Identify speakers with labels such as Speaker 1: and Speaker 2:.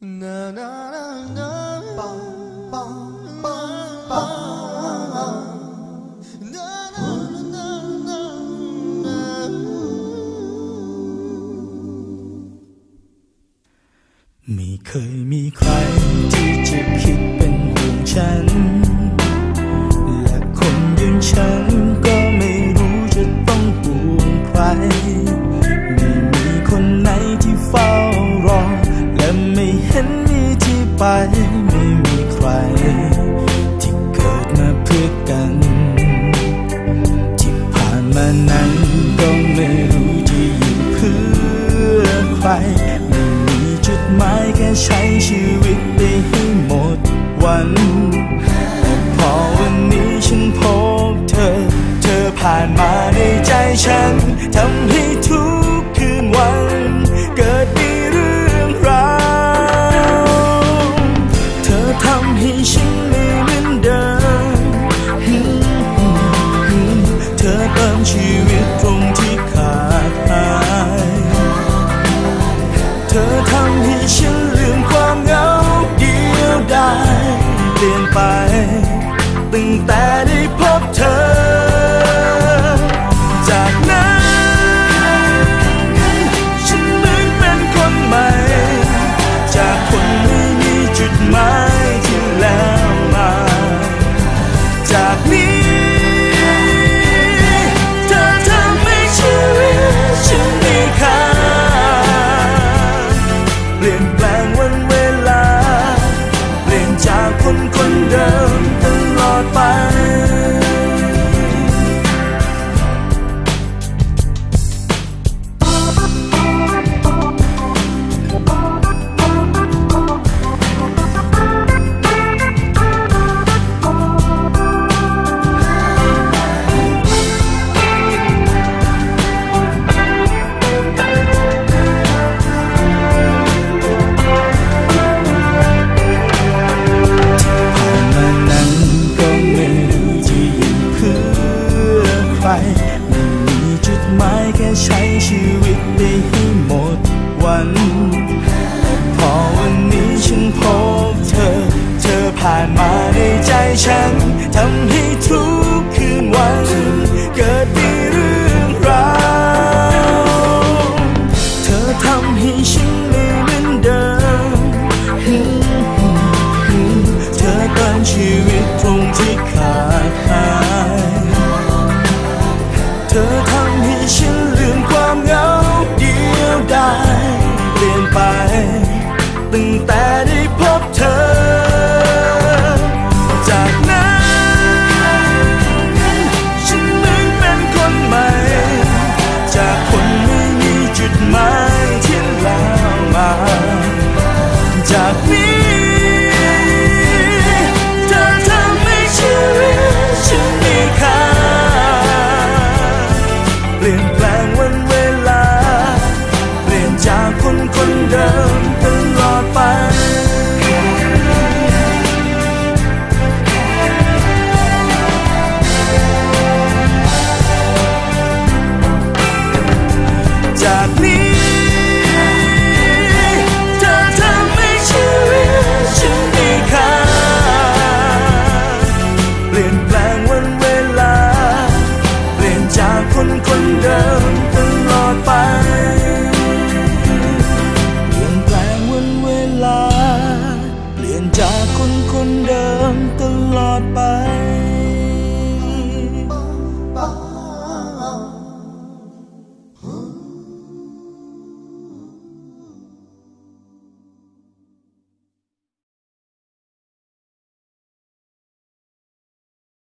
Speaker 1: ไม่เคยมีใครที่จะคิดเป็นห่วงฉัน และคนยืนฉัน ใช้ชีวิต ธอทำให้ฉันลืมความเหงาเดียวดายเปลี่ยนไปตั้งแต่ได้พบเธอัน พอวันนี้ฉันพบเธอ เธอผ่านมาในใจฉัน ทำให้ทุกคืนวัน เกิดมีเรื่องราว เธอทำให้ฉันไม่เหมือนเดิม เธอเตินชีวิตตรงที่ขาดหาย เธอ ตั้งแต่ได้พบเธอ จากนั้นฉันเหมือนเป็นคนใหม่ จากคนไม่มีจุดหมายที่แล้วมา จากนี้คนคนเดิม